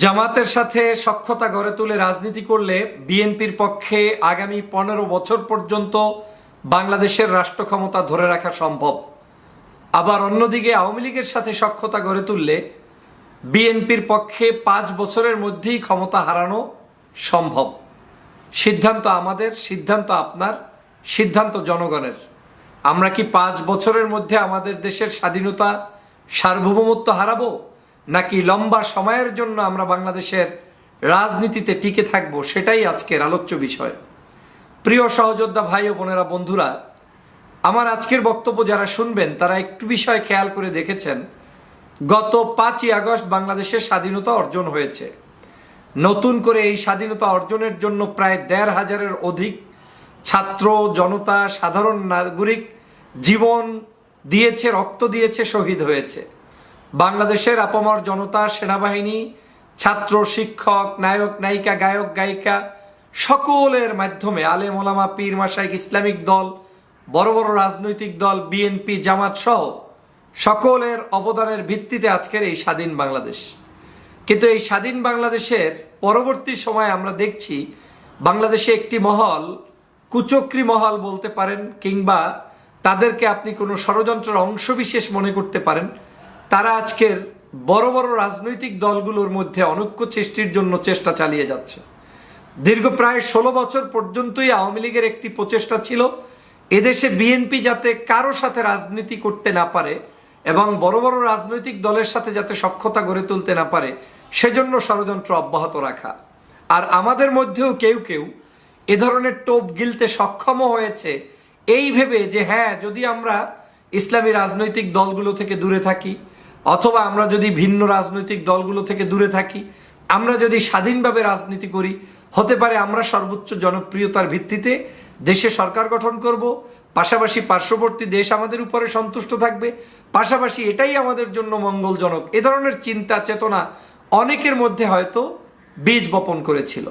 জামাতের সাথে সক্ষতা গড়ে তুলে রাজনীতি করলে বিএনপির পক্ষে আগামী পনেরো বছর পর্যন্ত বাংলাদেশের রাষ্ট্র ক্ষমতা ধরে রাখা সম্ভব। আবার অন্যদিকে আওয়ামী লীগের সাথে সক্ষতা গড়ে তুললে বিএনপির পক্ষে পাঁচ বছরের মধ্যেই ক্ষমতা হারানো সম্ভব। সিদ্ধান্ত আমাদের, সিদ্ধান্ত আপনার, সিদ্ধান্ত জনগণের। আমরা কি পাঁচ বছরের মধ্যে আমাদের দেশের স্বাধীনতা সার্বভৌমত্ব হারাবো? নাকি লম্বা সময়ের জন্য আমরা বাংলাদেশের রাজনীতিতে টিকে থাকব, সেটাই আজকের আলোচ্য বিষয়। প্রিয় সহযোদ্ধা ভাই ও বোনেরা, বন্ধুরা, আমার আজকের বক্তব্য যারা শুনবেন, তারা একটু বিষয় খেয়াল করে দেখেছেন। গত পাঁচই আগস্ট বাংলাদেশের স্বাধীনতা অর্জন হয়েছে। নতুন করে এই স্বাধীনতা অর্জনের জন্য প্রায় দেড় হাজারের অধিক ছাত্র, জনতা, সাধারণ নাগরিক জীবন দিয়েছে, রক্ত দিয়েছে, শহীদ হয়েছে। বাংলাদেশের আপামর জনতা, সেনাবাহিনী, ছাত্র, শিক্ষক, নায়ক, নায়িকা, গায়ক, গায়িকা সকলের মাধ্যমে আলে মোলামা পীর মাসাইক ইসলামিক দল, বড় বড় রাজনৈতিক দল, বিএনপি, জামাত সহ সকলের অবদানের ভিত্তিতে আজকের এই স্বাধীন বাংলাদেশ। কিন্তু এই স্বাধীন বাংলাদেশের পরবর্তী সময়ে আমরা দেখছি বাংলাদেশে একটি মহল, কুচক্রি মহল বলতে পারেন কিংবা তাদেরকে আপনি কোনো ষড়যন্ত্রের অংশবিশেষ মনে করতে পারেন। তারা আজকের বড় বড় রাজনৈতিক দলগুলোর মধ্যে অনৈক্য সৃষ্টির জন্য চেষ্টা চালিয়ে যাচ্ছে। দীর্ঘ প্রায় ষোলো বছর পর্যন্তই আওয়ামী লীগের একটি প্রচেষ্টা ছিল, এদেশে বিএনপি যাতে কারও সাথে রাজনীতি করতে না পারে এবং বড় বড় রাজনৈতিক দলের সাথে যাতে সক্ষতা গড়ে তুলতে না পারে, সেজন্য ষড়যন্ত্র অব্যাহত রাখা। আর আমাদের মধ্যেও কেউ কেউ এ ধরনের টোপ গিলতে সক্ষম হয়েছে, এই ভেবে যে হ্যাঁ যদি আমরা ইসলামী রাজনৈতিক দলগুলো থেকে দূরে থাকি অথবা আমরা যদি ভিন্ন রাজনৈতিক দলগুলো থেকে দূরে থাকি, আমরা যদি স্বাধীনভাবে রাজনীতি করি, হতে পারে আমরা সর্বোচ্চ জনপ্রিয়তার ভিত্তিতে দেশে সরকার গঠন করব, পাশাপাশি পার্শ্ববর্তী দেশ আমাদের উপরে সন্তুষ্ট থাকবে, পাশাপাশি এটাই আমাদের জন্য মঙ্গলজনক। এ ধরনের চিন্তা, চেতনা অনেকের মধ্যে হয়তো বীজ বপন করেছিল।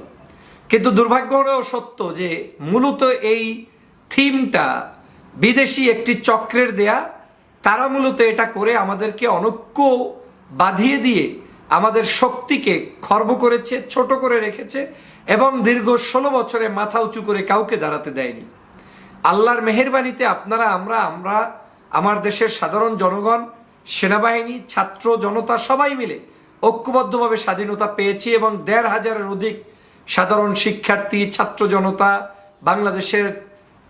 কিন্তু দুর্ভাগ্য সত্য যে মূলত এই থিমটা বিদেশি একটি চক্রের দেয়া তারা মূলত এটা করে আমাদেরকে অনৈক্য বাঁধিয়ে দিয়ে আমাদের শক্তিকে খর্ব করেছে, ছোট করে রেখেছে এবং দীর্ঘ ষোলো বছরে মাথা উঁচু করে কাউকে দাঁড়াতে দেয়নি। আল্লাহর মেহেরবানিতে আপনারা, আমরা আমরা, আমার দেশের সাধারণ জনগণ, সেনাবাহিনী, ছাত্র জনতা সবাই মিলে ঐক্যবদ্ধভাবে স্বাধীনতা পেয়েছি এবং দেড় হাজারের অধিক সাধারণ শিক্ষার্থী, ছাত্র জনতা, বাংলাদেশের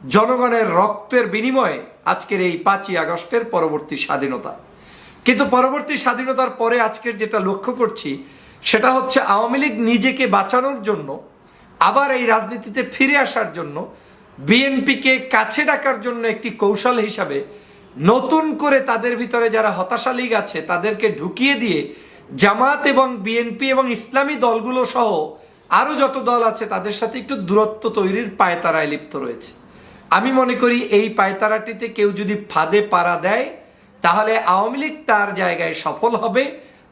জনগণের রক্তের বিনিময়ে আজকের এই পাঁচই আগস্টের পরবর্তী স্বাধীনতা। কিন্তু পরবর্তী স্বাধীনতার পরে আজকের যেটা লক্ষ্য করছি, সেটা হচ্ছে আওয়ামী লীগ নিজেকে বাঁচানোর জন্য, আবার এই রাজনীতিতে ফিরে আসার জন্য, বিএনপিকে কাছে ডাকার জন্য একটি কৌশল হিসাবে নতুন করে তাদের ভিতরে যারা হতাশা লীগ আছে, তাদেরকে ঢুকিয়ে দিয়ে জামাত এবং বিএনপি এবং ইসলামী দলগুলো সহ আরও যত দল আছে, তাদের সাথে একটু দূরত্ব তৈরির পায়তারায় লিপ্ত রয়েছে। আমি মনে করি এই পায়তারাটিতে কেউ যদি ফাঁদে পাড়া দেয়, তাহলে আওয়ামী লীগ তার জায়গায় সফল হবে,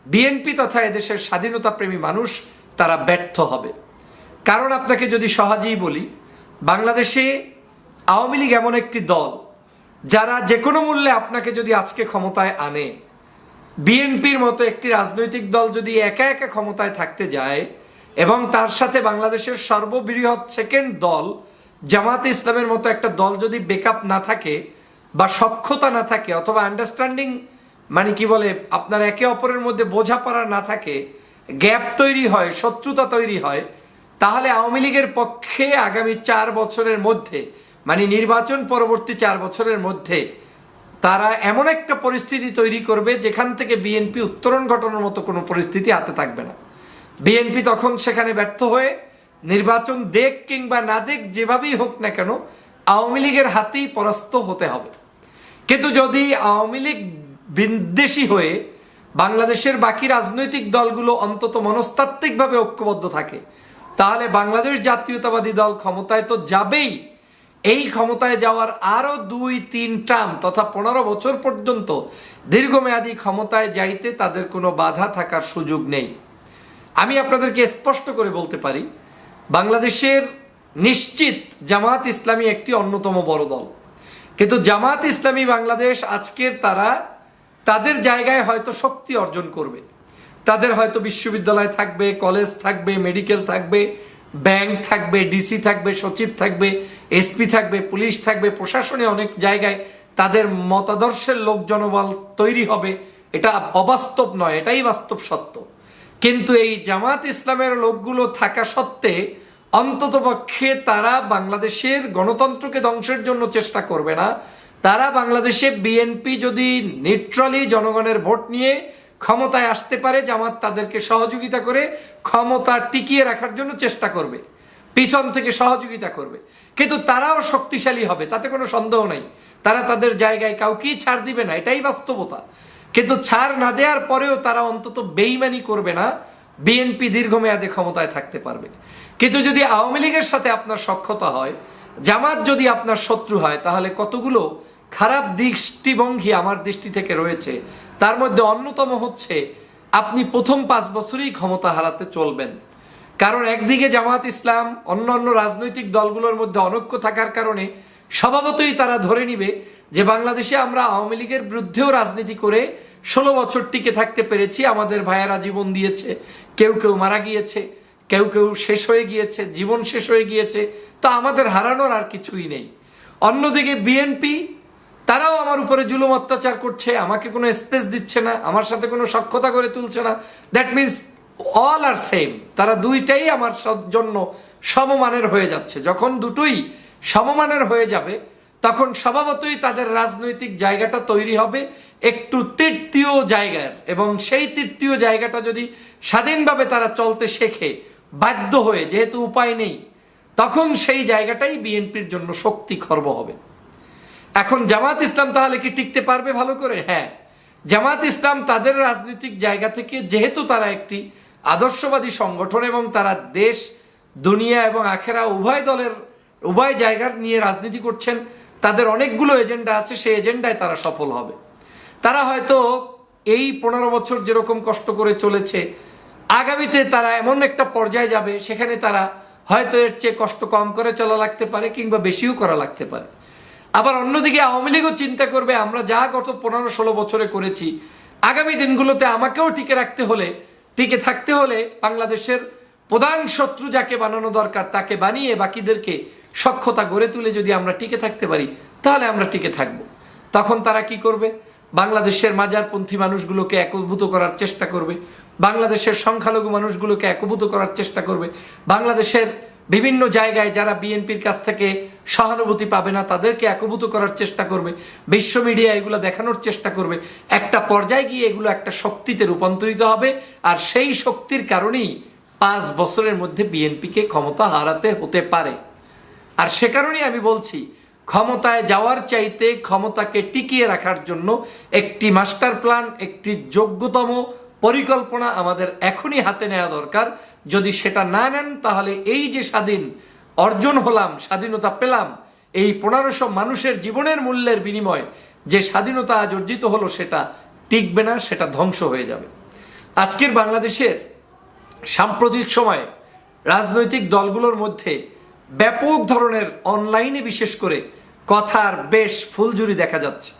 বিএনপি তথা এদেশের স্বাধীনতা প্রেমী মানুষ তারা ব্যর্থ হবে। কারণ আপনাকে যদি সহজেই বলি, বাংলাদেশে আওয়ামী লীগ এমন একটি দল, যারা যে কোনো মূল্যে আপনাকে যদি আজকে ক্ষমতায় আনে, বিএনপির মতো একটি রাজনৈতিক দল যদি একা একা ক্ষমতায় থাকতে যায়, এবং তার সাথে বাংলাদেশের সর্ববৃহৎ সেকেন্ড দল জামাতে ইসলামের মতো একটা দল যদি বেকআপ না থাকে বা সক্ষতা না থাকে অথবা আন্ডারস্ট্যান্ডিং মানে কি বলে, আপনার একে অপরের মধ্যে বোঝাপড়া না থাকে গ্যাপ তৈরি হয়, শত্রুতা তৈরি হয়, তাহলে আওয়ামী লীগের পক্ষে আগামী চার বছরের মধ্যে মানে নির্বাচন পরবর্তী চার বছরের মধ্যে, তারা এমন একটা পরিস্থিতি তৈরি করবে যেখান থেকে বিএনপি উত্তরণ ঘটানোর মতো কোনো পরিস্থিতি হাতে থাকবে না। বিএনপি তখন সেখানে ব্যর্থ হয়ে নির্বাচন দেখ কিংবা না দেখ, যেভাবেই হোক না কেন, আওয়ামী লীগের হাতেই পরাস্ত হতে হবে। কিন্তু যদি আওয়ামী লীগ বিদ্বেষী হয়ে বাংলাদেশের বাকি রাজনৈতিক দলগুলো অন্তত মনস্তাত্ত্বিকভাবে ঐক্যবদ্ধ থাকে, তাহলে বাংলাদেশ জাতীয়তাবাদী দল ক্ষমতায় তো যাবেই। এই ক্ষমতায় যাওয়ার আরও দুই, তিন টার্ম তথা পনেরো বছর পর্যন্ত দীর্ঘমেয়াদী ক্ষমতায় যাইতে তাদের কোনো বাধা থাকার সুযোগ নেই। আমি আপনাদেরকে স্পষ্ট করে বলতে পারি বাংলাদেশের নিশ্চিত জামাত ইসলামী একটি অন্যতম বড় দল। কিন্তু জামাত ইসলামী বাংলাদেশ আজকের তারা তাদের জায়গায় হয়তো শক্তি অর্জন করবে। তাদের হয়তো বিশ্ববিদ্যালয় থাকবে, কলেজ থাকবে, মেডিকেল থাকবে, ব্যাংক থাকবে, ডিসি থাকবে, সচিব থাকবে, এসপি থাকবে, পুলিশ থাকবে, প্রশাসনে অনেক জায়গায় তাদের মতাদর্শের লোক জনবল তৈরি হবে। এটা অবাস্তব নয়, এটাই বাস্তব সত্য। কিন্তু এই জামাত ইসলামের লোকগুলো থাকা সত্ত্বে অন্ততপক্ষে তারা বাংলাদেশের গণতন্ত্রকে ধ্বংসের জন্য চেষ্টা করবে না। তারা বাংলাদেশে বিএনপি যদি নিউট্রালি জনগণের ভোট নিয়ে ক্ষমতায় আসতে পারে, জামাত তাদেরকে সহযোগিতা করে ক্ষমতা টিকিয়ে রাখার জন্য চেষ্টা করবে। পিছন থেকে সহযোগিতা করবে। কিন্তু তারাও শক্তিশালী হবে, তাতে কোনো সন্দেহ নেই। তারা তাদের জায়গায় কাউকেই ছাড় দিবে না, এটাই বাস্তবতা। কিন্তু ছাড় না দেওয়ার পরেও তারা অন্তত বেইমানি করবে না, বিএনপি দীর্ঘমেয়াদে ক্ষমতায় থাকতে পারবে। কিন্তু যদি আওয়ামী লীগের সাথে আপনার সক্ষতা হয়, জামাত যদি আপনার শত্রু হয়, তাহলে কতগুলো খারাপ দৃষ্টিভঙ্গি আমার দৃষ্টি থেকে রয়েছে। তার মধ্যে অন্যতম হচ্ছে, আপনি প্রথম পাঁচ বছরেই ক্ষমতা হারাতে চলবেন। কারণ একদিকে জামাত ইসলাম অন্য অন্য রাজনৈতিক দলগুলোর মধ্যে অনৈক্য থাকার কারণে স্বভাবতই তারা ধরে নিবে যে বাংলাদেশে আমরা আওয়ামী লীগের বিরুদ্ধেও রাজনীতি করে ষোলো বছর টিকে থাকতে পেরেছি, আমাদের ভাইয়েরা জীবন দিয়েছে, কেউ কেউ মারা গিয়েছে, কেউ কেউ শেষ হয়ে গিয়েছে, জীবন শেষ হয়ে গিয়েছে, তা আমাদের হারানোর আর কিছুই নেই। অন্যদিকে বিএনপি তারাও আমার উপরে জুলুম অত্যাচার করছে, আমাকে কোনো স্পেস দিচ্ছে না, আমার সাথে কোনো সক্ষতা করে তুলছে না। That means all are same তারা দুইটাই আমার জন্য সমমানের হয়ে যাচ্ছে। যখন দুটোই সমমানের হয়ে যাবে তখন স্বভাবতই তাদের রাজনৈতিক জায়গাটা তৈরি হবে একটু তৃতীয় জায়গার। এবং সেই তৃতীয় জায়গাটা যদি স্বাধীনভাবে তারা চলতে শেখে, বাধ্য হয়ে, যেহেতু উপায় নেই, তখন সেই জায়গাটাই বিএনপির জন্য শক্তি খর্ব হবে। এখন জামাত ইসলাম তাহলে কি টিকতে পারবে ভালো করে? হ্যাঁ। জামাত ইসলাম তাদের রাজনৈতিক জায়গা থেকে, যেহেতু তারা একটি আদর্শবাদী সংগঠন এবং তারা দেশ, দুনিয়া এবং আখেরা উভয় দলের, উভয় জায়গার নিয়ে রাজনীতি করছেন তাদের অনেকগুলো এজেন্ডা আছে, সেই এজেন্ডায় তারা সফল হবে। তারা হয়তো এই পনেরো বছর যেরকম কষ্ট করে চলেছে, আগামীতে তারা এমন একটা পর্যায়ে যাবে, সেখানে তারা হয়তো এর চেয়ে কষ্ট কম করে চলা লাগতে পারে কিংবা বেশিও করা লাগতে পারে। আবার অন্যদিকে আওয়ামী লীগও চিন্তা করবে, আমরা যা গত পনেরো ষোলো বছরে করেছি, আগামী দিনগুলোতে আমাকেও টিকে রাখতে হলে, টিকে থাকতে হলে বাংলাদেশের প্রধান শত্রু যাকে বানানো দরকার তাকে বানিয়ে বাকিদেরকে সক্ষতা গড়ে তুলে যদি আমরা টিকে থাকতে পারি, তাহলে আমরা টিকে থাকব। তখন তারা কি করবে? বাংলাদেশের মাজারপন্থী মানুষগুলোকে একভূত করার চেষ্টা করবে। বাংলাদেশের সংখ্যালঘু মানুষগুলোকে একভূত করার চেষ্টা করবে। বাংলাদেশের বিভিন্ন জায়গায় যারা বিএনপির কাছ থেকে সহানুভূতি পাবে না, তাদেরকে একভূত করার চেষ্টা করবে। বিশ্ব মিডিয়া এগুলো দেখানোর চেষ্টা করবে। একটা পর্যায়ে গিয়ে এগুলো একটা শক্তিতে রূপান্তরিত হবে, আর সেই শক্তির কারণেই পাঁচ বছরের মধ্যে বিএনপিকে ক্ষমতা হারাতে হতে পারে। আর সে কারণেই আমি বলছি, ক্ষমতায় যাওয়ার চাইতে ক্ষমতাকে টিকিয়ে রাখার জন্য একটি মাস্টার প্ল্যান, একটি যোগ্যতম পরিকল্পনা আমাদের এখনই হাতে নেওয়া দরকার। যদি সেটা না নেন, তাহলে এই যে স্বাধীন অর্জন হলাম, স্বাধীনতা পেলাম, এই পনেরোশো মানুষের জীবনের মূল্যের বিনিময়ে যে স্বাধীনতা আজ অর্জিত হলো, সেটা টিকবে না, সেটা ধ্বংস হয়ে যাবে। আজকের বাংলাদেশের সাম্প্রতিক সময়ে রাজনৈতিক দলগুলোর মধ্যে ব্যাপক ধরনের অনলাইনে বিশেষ করে কথার বেশ ফুলঝুরি দেখা যাচ্ছে।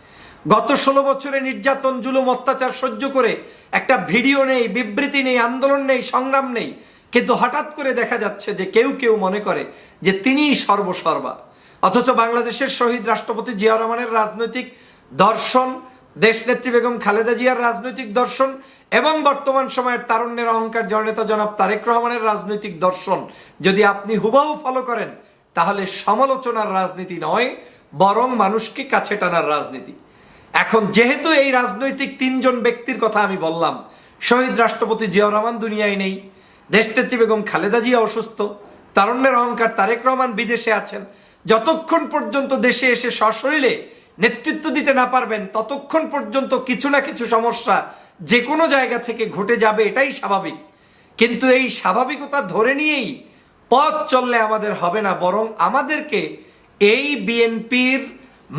গত ষোলো বছরে নির্যাতন, জুলুম, অত্যাচার সহ্য করে একটা ভিডিও নেই, বিবৃতি নেই, আন্দোলন নেই, সংগ্রাম নেই। কিন্তু হঠাৎ করে দেখা যাচ্ছে যে কেউ কেউ মনে করে যে তিনিই সর্বসর্বা। অথচ বাংলাদেশের শহীদ রাষ্ট্রপতি জিয়া রহমানের রাজনৈতিক দর্শন দেশ দেশনেত্রী বেগম খালেদা জিয়ার রাজনৈতিক দর্শন এবং বর্তমান সময়ের তারুণ্যের অহংকার জননেতা জনাব তারেক রহমানের রাজনৈতিক দর্শন যদি আপনি হুবাহু ফলো করেন, তাহলে সমালোচনার রাজনীতি নয়, বরং মানুষকে কাছে টানার রাজনীতি। এখন যেহেতু এই রাজনৈতিক তিনজন ব্যক্তির কথা আমি বললাম, শহীদ রাষ্ট্রপতি জিয়া রহমান দুনিয়ায় নেই, দেশনেত্রী বেগম খালেদা জিয়া অসুস্থ, তারুণ্যের অহংকার তারেক রহমান বিদেশে আছেন, যতক্ষণ পর্যন্ত দেশে এসে সশরীরে নেতৃত্ব দিতে না পারবেন, ততক্ষণ পর্যন্ত কিছু না কিছু সমস্যা যে কোনো জায়গা থেকে ঘটে যাবে এটাই স্বাভাবিক। কিন্তু এই স্বাভাবিকতা ধরে নিয়েই পথ চললে আমাদের হবে না, বরং আমাদেরকে এই বিএনপির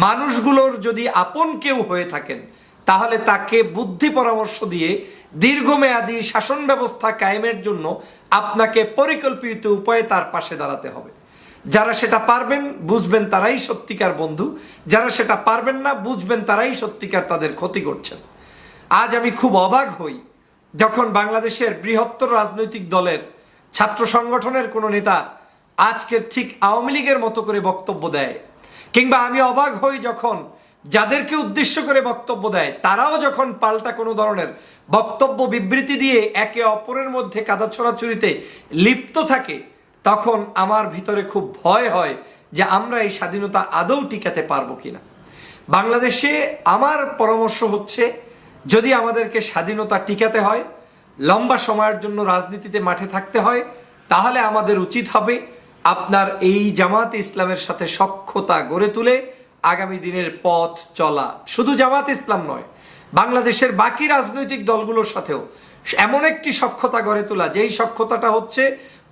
মানুষগুলোর যদি আপন কেউ হয়ে থাকেন, তাহলে তাকে বুদ্ধি পরামর্শ দিয়ে দীর্ঘমেয়াদী শাসন ব্যবস্থা কায়েমের জন্য আপনাকে পরিকল্পিত উপায়ে তার পাশে দাঁড়াতে হবে। যারা সেটা পারবেন, বুঝবেন তারাই সত্যিকার বন্ধু, যারা সেটা পারবেন না, বুঝবেন তারাই সত্যিকার তাদের ক্ষতি করছেন। আজ আমি খুব অবাক হই যখন বাংলাদেশের বৃহত্তর রাজনৈতিক দলের ছাত্র সংগঠনের কোনো নেতা আজকে ঠিক আওয়ামী লীগের মতো করে বক্তব্য দেয়। কিংবা আমি অবাক হই যখন যাদেরকে উদ্দেশ্য করে বক্তব্য দেয়, তারাও যখন পাল্টা কোনো ধরনের বক্তব্য বিবৃতি দিয়ে একে অপরের মধ্যে কাদা ছড়াছড়িতে লিপ্ত থাকে, তখন আমার ভিতরে খুব ভয় হয় যে আমরা এই স্বাধীনতা আদৌ টিকাতে পারব কিনা। বাংলাদেশে আমার পরামর্শ হচ্ছে যদি আমাদেরকে স্বাধীনতা টিকাতে হয়, লম্বা সময়ের জন্য রাজনীতিতে মাঠে থাকতে হয়, তাহলে আমাদের উচিত হবে আপনার এই জামাত ইসলামের সাথে সক্ষতা গড়ে তুলে আগামী দিনের পথ চলা। শুধু জামাত ইসলাম নয়, বাংলাদেশের বাকি রাজনৈতিক দলগুলোর সাথেও এমন একটি সক্ষতা গড়ে তোলা, যেই সক্ষতাটা হচ্ছে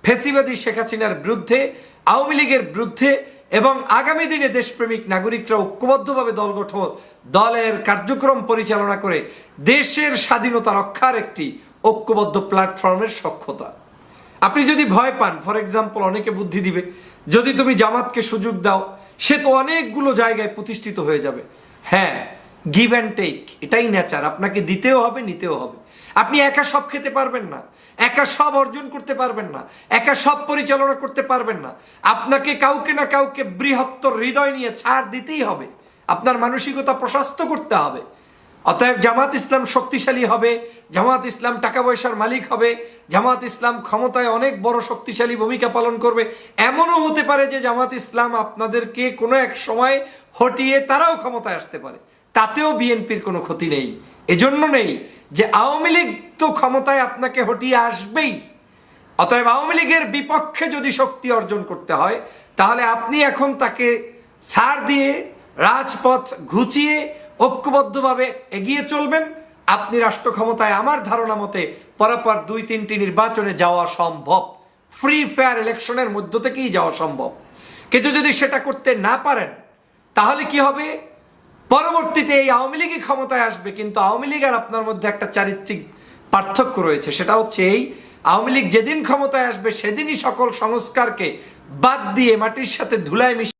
ফেসিবাদী শেখ হাসিনার বিরুদ্ধে, আওয়ামী লীগের বিরুদ্ধে এবং আগামী দিনে দেশপ্রেমিক নাগরিকরা ঐক্যবদ্ধভাবে দল গঠন, দলের কার্যক্রম পরিচালনা করে দেশের স্বাধীনতা রক্ষার একটি ঐক্যবদ্ধ প্ল্যাটফর্মের সক্ষতা। আপনি যদি ভয় পান, ফর এক্সাম্পল, অনেকে বুদ্ধি দিবে, যদি তুমি জামাতকে সুযোগ দাও, সে তো অনেকগুলো জায়গায় প্রতিষ্ঠিত হয়ে যাবে। হ্যাঁ গিভ অ্যান্ড টেক এটাই নেচার আপনাকে দিতেও হবে, নিতেও হবে। আপনি একা সব খেতে পারবেন না, একা সব অর্জন করতে পারবেন না, একা সব পরিচালনা করতে পারবেন না। আপনাকে কাউকে না কাউকে বৃহত্তর হৃদয় নিয়ে ছাড় দিতেই হবে, আপনার মানসিকতা প্রশস্ত করতে হবে। অতএব জামাত ইসলাম শক্তিশালী হবে, জামাত ইসলাম টাকা পয়সার মালিক হবে, জামাত ইসলাম ক্ষমতায় অনেক বড় শক্তিশালী ভূমিকা পালন করবে। এমনও হতে পারে যে জামাত ইসলাম আপনাদেরকে কোনো এক সময় হটিয়ে তারাও ক্ষমতায় আসতে পারে। তাতেও বিএনপির কোনো ক্ষতি নেই। এজন্য নেই যে আওয়ামী লীগ তো ক্ষমতায় আপনাকে হটিয়ে আসবেই। অতএব আওয়ামী লীগের বিপক্ষে যদি শক্তি অর্জন করতে হয়, তাহলে আপনি এখন তাকে ছাড় দিয়ে রাজপথ ঘুচিয়ে ঐক্যবদ্ধভাবে এগিয়ে চলবেন। আপনি রাষ্ট্র ক্ষমতায় আমার ধারণা মতে পরপর দুই তিনটি নির্বাচনে যাওয়া সম্ভব। ফ্রি ফেয়ার ইলেকশনের মধ্য থেকেই যাওয়া সম্ভব। কিন্তু যদি সেটা করতে না পারেন, তাহলে কি হবে? পরবর্তীতে এই আওয়ামী লীগই ক্ষমতায় আসবে, কিন্তু আওয়ামী লীগ আর আপনার মধ্যে একটা চারিত্রিক পার্থক্য রয়েছে। সেটা হচ্ছে এই, আওয়ামী লীগ যেদিন ক্ষমতায় আসবে, সেদিনই সকল সংস্কারকে বাদ দিয়ে মাটির সাথে ধুলায় মিশিয়ে